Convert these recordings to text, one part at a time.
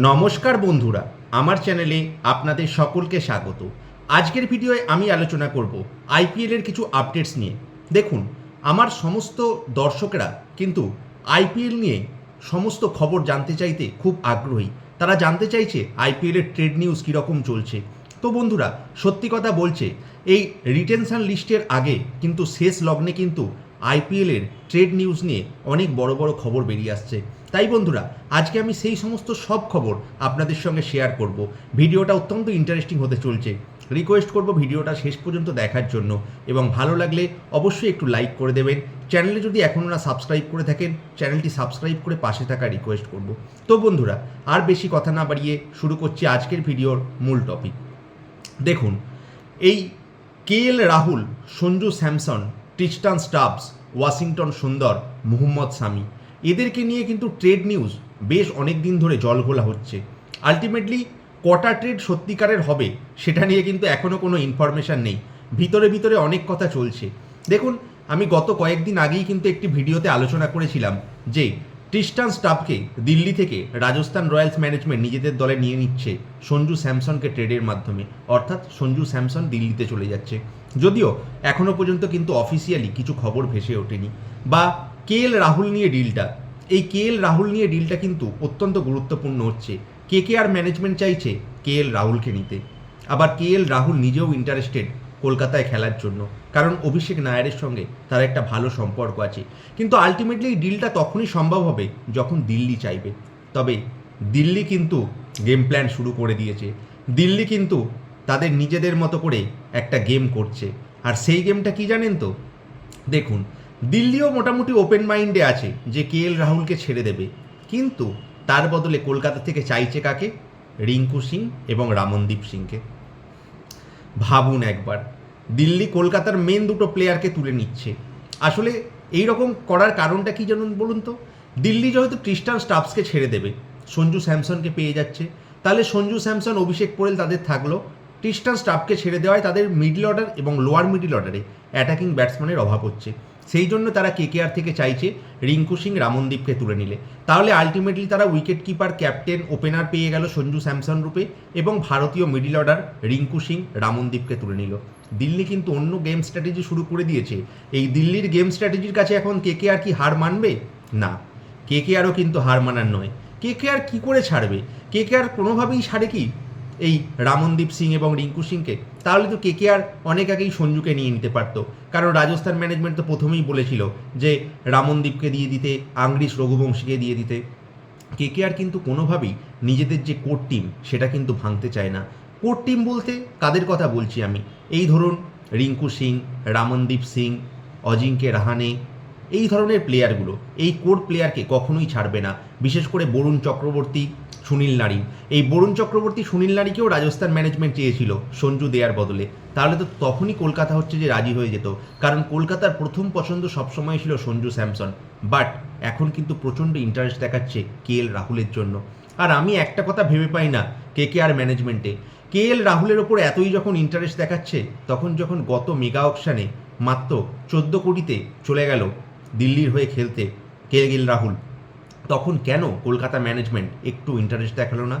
নমস্কার বন্ধুরা, আমার চ্যানেলে আপনাদের সকলকে স্বাগত। আজকের ভিডিওয়ে আমি আলোচনা করব আইপিএলের কিছু আপডেটস নিয়ে। দেখুন, আমার সমস্ত দর্শকরা কিন্তু আইপিএল নিয়ে সমস্ত খবর জানতে চাইতে খুব আগ্রহী। তারা জানতে চাইছে আইপিএলের ট্রেড নিউজ কীরকম চলছে। তো বন্ধুরা, সত্যি কথা বলছে, এই রিটেনশন লিস্টের আগে কিন্তু শেষ লগ্নে কিন্তু আইপিএলের ট্রেড নিউজ নিয়ে অনেক বড় বড় খবর বেরিয়ে আসছে। তাই বন্ধুরা, আজকে আমি সেই সমস্ত সব খবর আপনাদের সঙ্গে শেয়ার করব। ভিডিওটা অত্যন্ত ইন্টারেস্টিং হতে চলছে। রিকোয়েস্ট করব ভিডিওটা শেষ পর্যন্ত দেখার জন্য এবং ভালো লাগলে অবশ্যই একটু লাইক করে দেবেন। চ্যানেলে যদি এখনও না সাবস্ক্রাইব করে থাকেন চ্যানেলটি সাবস্ক্রাইব করে পাশে থাকা রিকোয়েস্ট করব। তো বন্ধুরা, আর বেশি কথা না বাড়িয়ে শুরু করছি আজকের ভিডিওর মূল টপিক দেখুন, এই K L Rahul, Sanju Samson Tristan Stubbs Washington Sundar, Mohammed Shami এদেরকে নিয়ে কিন্তু ট্রেড নিউজ বেশ অনেক দিন ধরে জল ঘোলা হচ্ছে। আলটিমেটলি কটা ট্রেড সত্যিকারের হবে সেটা নিয়ে কিন্তু এখনও কোনো ইনফরমেশান নেই। ভিতরে ভিতরে অনেক কথা চলছে। দেখুন, আমি গত কয়েকদিন আগেই কিন্তু একটি ভিডিওতে আলোচনা করেছিলাম যে ট্রিস্টান স্টাফকে দিল্লি থেকে রাজস্থান রয়্যালস ম্যানেজমেন্ট নিজেদের দলে নিয়ে নিচ্ছে সঞ্জু স্যামসনকে ট্রেডের মাধ্যমে। অর্থাৎ সঞ্জু স্যামসন দিল্লিতে চলে যাচ্ছে। যদিও এখনও পর্যন্ত কিন্তু অফিসিয়ালি কিছু খবর ভেসে ওঠেনি। বা কে এল রাহুল নিয়ে ডিলটা? এই কে এল রাহুল নিয়ে ডিলটা কিন্তু অত্যন্ত গুরুত্বপূর্ণ হচ্ছে। কে কে আর ম্যানেজমেন্ট চাইছে কে এল রাহুলকে নিতে। আবার কে এল রাহুল নিজেও ইন্টারেস্টেড কলকাতায় খেলার জন্য। কারণ অভিষেক নায়ারের সঙ্গে তার একটা ভালো সম্পর্ক আছে। কিন্তু আলটিমেটলি এই ডিলটা তখনই সম্ভব হবে যখন দিল্লি চাইবে। তবে দিল্লি কিন্তু গেম প্ল্যান শুরু করে দিয়েছে। দিল্লি কিন্তু তাদের নিজেদের মতো করে একটা গেম করছে। আর সেই গেমটা কি জানেন তো? দেখুন দিল্লিও মোটামুটি ওপেন মাইন্ডে আছে যে কে এল রাহুলকে ছেড়ে দেবে। কিন্তু তার বদলে কলকাতা থেকে চাইছে কাকে? রিঙ্কু সিং এবং রামনদীপ সিংকে। ভাবুন একবার, দিল্লি কলকাতার মেন দুটো প্লেয়ারকে তুলে নিচ্ছে। আসলে এই রকম করার কারণটা কি জানুন বলুন তো? দিল্লি যেহেতু ক্রিস্টান স্টাফসকে ছেড়ে দেবে, সঞ্জু স্যামসনকে পেয়ে যাচ্ছে, তাহলে সঞ্জু স্যামসন, অভিষেক পোরেল তাদের থাকল। ক্রিস্টান স্টাফকে ছেড়ে দেওয়ায় তাদের মিডল অর্ডার এবং লোয়ার মিডল অর্ডারে অ্যাটাকিং ব্যাটসম্যানের অভাব হচ্ছে। সেই জন্য তারা কেকেআর থেকে চাইছে রিঙ্কু সিং রামনদীপকে তুলে নিলে। তাহলে আলটিমেটলি তারা উইকেট কিপার ক্যাপ্টেন ওপেনার পেয়ে গেল সঞ্জু স্যামসন রূপে এবং ভারতীয় মিডিল অর্ডার রিঙ্কু সিং রামনদীপকে তুলে নিল। দিল্লি কিন্তু অন্য গেম স্ট্র্যাটেজি শুরু করে দিয়েছে। এই দিল্লির গেম স্ট্র্যাটেজির কাছে এখন কে কে আর কি হার মানবে? না। কে আরও কিন্তু হার মানার নয়। কে কে আর কী করে ছাড়বে? কে কে আর কোনোভাবেই ছাড়ে কি? এই রামনদীপ সিং এবং রিঙ্কু সিংকে, তাহলে তো কে কে আর অনেক আগেই সঞ্জুকে নিয়ে নিতে পারতো। কারণ রাজস্থান ম্যানেজমেন্ট তো প্রথমেই বলেছিল যে রামনদীপকে দিয়ে দিতে, আংরিশ রঘুবংশীকে দিয়ে দিতে। কে কে আর কিন্তু কোনোভাবেই নিজেদের যে কোর টিম, সেটা কিন্তু ভাঙতে চায় না। কোর টিম বলতে কাদের কথা বলছি আমি? এই ধরুন রিঙ্কু সিং, রামনদীপ সিং অজিঙ্কে রাহানে ধরনের প্লেয়ারগুলো এই কোর প্লেয়ারকে কখনোই ছাড়বে না। বিশেষ করে বরুণ চক্রবর্তী, সুনীল নারী। এই বরুণ চক্রবর্তী, সুনীল নারীকেও রাজস্থান ম্যানেজমেন্ট চেয়েছিল সঞ্জু দেয়ার বদলে। তাহলে তো তখনই কলকাতা হচ্ছে যে রাজি হয়ে যেত। কারণ কলকাতার প্রথম পছন্দ সবসময় ছিল সঞ্জু স্যামসন। বাট এখন কিন্তু প্রচণ্ড ইন্টারেস্ট দেখাচ্ছে কে এল রাহুলের জন্য। আর আমি একটা কথা ভেবে পাই না কে কে আর ম্যানেজমেন্টে কে এল রাহুলের ওপর এতই যখন ইন্টারেস্ট দেখাচ্ছে, তখন যখন গত মেগা অপশানে মাত্র চোদ্দ কোটিতে চলে গেল দিল্লির হয়ে খেলতে কে এল রাহুল? তখন কেন কলকাতা ম্যানেজমেন্ট একটু ইন্টারেস্ট দেখাল না?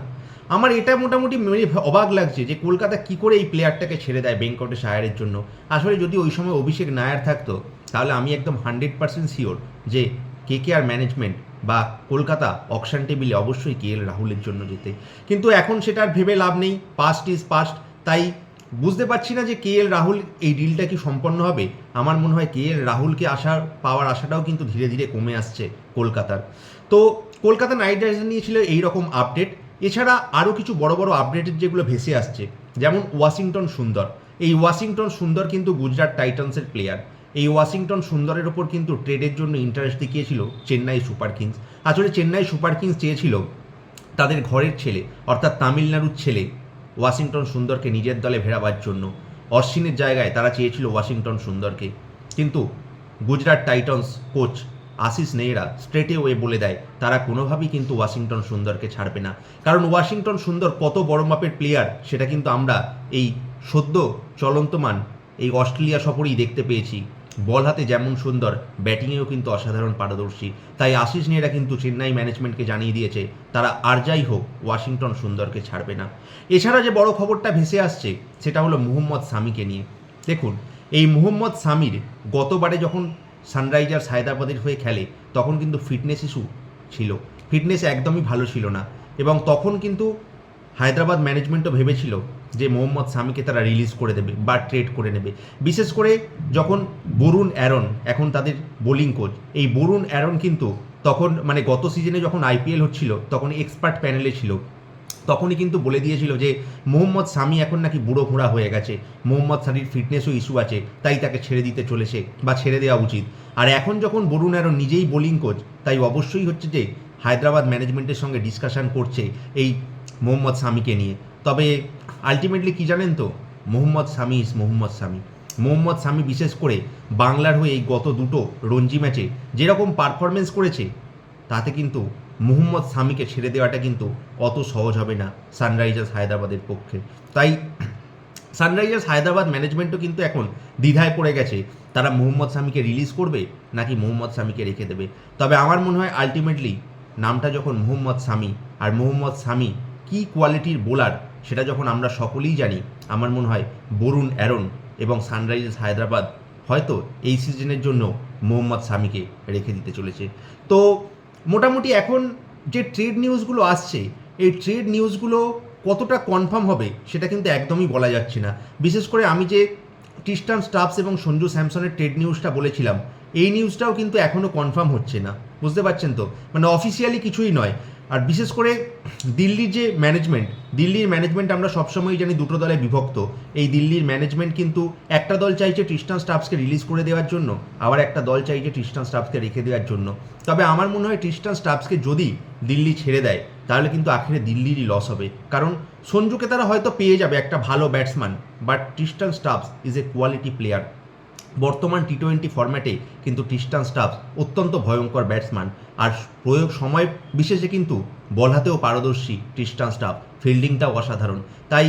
আমার এটা মোটামুটি অবাক লাগছে যে কলকাতা কি করে এই প্লেয়ারটাকে ছেড়ে দেয় বেঙ্কটেশ আয়ারের জন্য। আসলে যদি ওই সময় অভিষেক নায়ার থাকতো, তাহলে আমি একদম হান্ড্রেড পার্সেন্ট শিওর যে কে কে আর ম্যানেজমেন্ট বা কলকাতা অকশন টেবিলে অবশ্যই কে এল রাহুলের জন্য যেতে। কিন্তু এখন সেটা আর ভেবে লাভ নেই। পাস্ট ইজ পাস্ট তাই বুঝতে পারছি না যে কে এল রাহুল এই ডিলটা কি সম্পন্ন হবে। আমার মনে হয় কে এল রাহুলকে আসার পাওয়ার আশাটাও কিন্তু ধীরে ধীরে কমে আসছে কলকাতার। তো কলকাতা নাইট রাইডার্স নিয়েছিল এই রকম আপডেট এছাড়া আরও কিছু বড় বড় আপডেটের যেগুলো ভেসে আসছে, যেমন ওয়াশিংটন সুন্দর। এই ওয়াশিংটন সুন্দর কিন্তু গুজরাট টাইটান্সের প্লেয়ার এই ওয়াশিংটন সুন্দরের ওপর কিন্তু ট্রেডের জন্য ইন্টারেস্ট দেখিয়েছিল চেন্নাই সুপার কিংস। আসলে চেন্নাই সুপার কিংস চেয়েছিল তাদের ঘরের ছেলে, অর্থাৎ তামিলনাড়ুর ছেলে ওয়াশিংটন সুন্দরকে নিজের দলে ভেড়াবার জন্য। অশ্বিনের জায়গায় তারা চেয়েছিল ওয়াশিংটন সুন্দরকে। কিন্তু Gujarat Titans coach Ashish Nehra straightaway বলে দেয়, তারা কোনোভাবেই কিন্তু ওয়াশিংটন সুন্দরকে ছাড়বে না। কারণ ওয়াশিংটন সুন্দর কত বড় মাপের প্লেয়ার সেটা কিন্তু আমরা এই সদ্য চলন্তমান এই অস্ট্রেলিয়া সফরেই দেখতে পেয়েছি। বল হাতে যেমন সুন্দর, ব্যাটিংয়েও কিন্তু অসাধারণ পারদর্শী। তাই আশিস নেহরা কিন্তু চেন্নাই ম্যানেজমেন্টকে জানিয়ে দিয়েছে, তারা আর যাই হোক, ওয়াশিংটন সুন্দরকে ছাড়বে না। এছাড়া যে বড় খবরটা ভেসে আসছে, সেটা হলো মুহম্মদ সামিকে নিয়ে। দেখুন, এই মুহম্মদ সামির গতবারে যখন সানরাইজার্স হায়দ্রাবাদের হয়ে খেলে, তখন কিন্তু ফিটনেস ইস্যু ছিল। ফিটনেস একদমই ভালো ছিল না। এবং তখন কিন্তু হায়দ্রাবাদ ম্যানেজমেন্টও ভেবেছিল যে মোহাম্মদ সামিকে তারা রিলিজ করে দেবে বা ট্রেড করে নেবে। বিশেষ করে যখন বরুণ অ্যারন, এখন তাদের বোলিং কোচ এই বরুণ অ্যারন কিন্তু তখন মানে গত সিজনে যখন আইপিএল হচ্ছিল, তখন এক্সপার্ট প্যানেলে ছিল। তখনই কিন্তু বলে দিয়েছিল যে, মোহাম্মদ সামি এখন নাকি বুড়ো ঘোড়া হয়ে গেছে। মোহাম্মদ সামির ফিটনেসও ইস্যু আছে, তাই তাকে ছেড়ে দিতে চলেছে বা ছেড়ে দেওয়া উচিত। আর এখন যখন বরুণ অ্যারন নিজেই বোলিং কোচ তাই অবশ্যই হচ্ছে যে, হায়দ্রাবাদ ম্যানেজমেন্টের সঙ্গে ডিসকাশন করছে এই মোহাম্মদ সামিকে নিয়ে। তবে আলটিমেটলি কি জানেন তো? মোহাম্মদ সামি ইস মোহাম্মদ সামি মোহাম্মদ সামি বিশেষ করে বাংলার হয়ে এই গত দুটো রঞ্জি ম্যাচে যেরকম পারফরমেন্স করেছে, তাতে কিন্তু মোহাম্মদ সামিকে ছেড়ে দেওয়াটা কিন্তু অত সহজ হবে না সানরাইজার্স হায়দ্রাবাদের পক্ষে। তাই সানরাইজার্স হায়দ্রাবাদ ম্যানেজমেন্টও কিন্তু এখন দ্বিধায় পড়ে গেছে, তারা মোহাম্মদ সামিকে রিলিজ করবে নাকি মোহাম্মদ সামিকে রেখে দেবে? তবে আমার মনে হয় আলটিমেটলি নামটা যখন মোহাম্মদ সামি আর মোহাম্মদ সামি কি কোয়ালিটির বোলার সেটা যখন আমরা সকলেই জানি, আমার মনে হয় বরুণ অ্যারন এবং সানরাইজার্স হায়দ্রাবাদ হয়তো এই সিজনের জন্য মোহাম্মদ সামিকে রেখে দিতে চলেছে। তো মোটামুটি এখন যে ট্রেড নিউজগুলো আসছে, এই ট্রেড নিউজগুলো কতটা কনফার্ম হবে, সেটা কিন্তু একদমই বলা যাচ্ছে না। বিশেষ করে আমি যে টিস্টান স্টাফস এবং সঞ্জু স্যামসনের ট্রেড নিউজটা বলেছিলাম, এই নিউজটাও কিন্তু এখনও কনফার্ম হচ্ছে না। বুঝতে পারছেন তো? মানে অফিসিয়ালি কিছুই নয়। আর বিশেষ করে দিল্লির যে ম্যানেজমেন্ট দিল্লির ম্যানেজমেন্ট আমরা সবসময়ই জানি দুটো দলে বিভক্ত। এই দিল্লির ম্যানেজমেন্ট কিন্তু একটা দল চাইছে ট্রিস্টান স্টাফসকে রিলিজ করে দেওয়ার জন্য, আবার একটা দল চাইছে ট্রিস্টান স্টাফসকে রেখে দেওয়ার জন্য। তবে আমার মনে হয় ট্রিস্টান স্টাফসকে যদি দিল্লি ছেড়ে দেয়, তাহলে কিন্তু আখেরে দিল্লিরই লস হবে। কারণ সঞ্জুকে তারা হয়তো পেয়ে যাবে একটা ভালো batsman but Tristan Stubbs is a quality player বর্তমান টি টোয়েন্টি ফর্ম্যাটে কিন্তু ট্রিস্টান স্টাফ অত্যন্ত ভয়ঙ্কর ব্যাটসম্যান আর প্রয়োগ সময় বিশেষে কিন্তু বল হাতেও পারদর্শী ট্রিস্টান স্টাফ ফিল্ডিংটাও অসাধারণ। তাই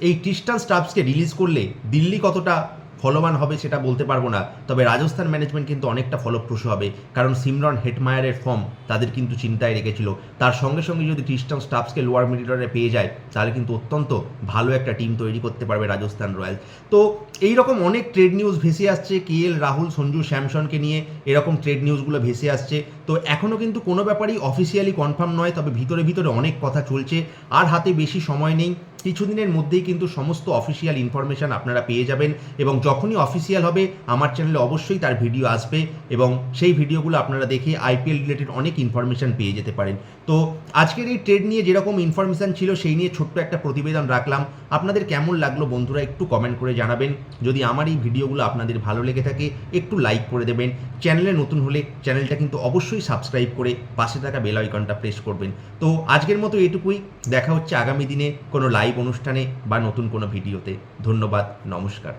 এই ট্রিস্টান স্টাফসকে রিলিজ করলে দিল্লি কতটা ফলবান হবে সেটা বলতে পারব না। তবে রাজস্থান ম্যানেজমেন্ট কিন্তু অনেকটা ফলপ্রসূ হবে। কারণ সিমরন, হেটমায়ারের ফর্ম তাদের কিন্তু চিন্তায় রেখেছিল। তার সঙ্গে সঙ্গে যদি টিস্টান স্টাফসকে লোয়ার মিডিলরে পেয়ে যায়, তাহলে কিন্তু অত্যন্ত ভালো একটা টিম তৈরি করতে পারবে রাজস্থান রয়্যালস। তো এই রকম অনেক ট্রেড নিউজ ভেসে আসছে। কে এল, রাহুল, সঞ্জু, স্যামসনকে নিয়ে এরকম ট্রেড নিউজগুলো ভেসে আসছে। তো এখনও কিন্তু কোনো ব্যাপারই অফিসিয়ালি কনফার্ম নয়, তবে ভিতরে ভিতরে অনেক কথা চলছে। আর হাতে বেশি সময় নেই। কিছুদিনের মধ্যেই কিন্তু সমস্ত অফিসিয়াল ইনফরমেশান আপনারা পেয়ে যাবেন এবং যখনই অফিসিয়াল হবে, আমার চ্যানেলে অবশ্যই তার ভিডিও আসবে এবং সেই ভিডিওগুলো আপনারা দেখে আইপিএল রিলেটেড অনেক ইনফরমেশান পেয়ে যেতে পারেন। তো আজকের এই ট্রেড নিয়ে যেরকম ইনফরমেশান ছিল, সেই নিয়ে ছোট্ট একটা প্রতিবেদন রাখলাম। আপনাদের কেমন লাগল বন্ধুরা একটু কমেন্ট করে জানাবেন। যদি আমার এই ভিডিওগুলো আপনাদের ভালো লেগে থাকে, একটু লাইক করে দেবেন। চ্যানেলে নতুন হলে চ্যানেলটা কিন্তু অবশ্যই সাবস্ক্রাইব করে পাশে থাকা বেল আইকনটা প্রেস করবেন। তো আজকের মতো এটুকুই। দেখা হচ্ছে আগামী দিনে কোনো লাইভ অনুষ্ঠানে বা নতুন কোনো ভিডিওতে ধন্যবাদ, নমস্কার।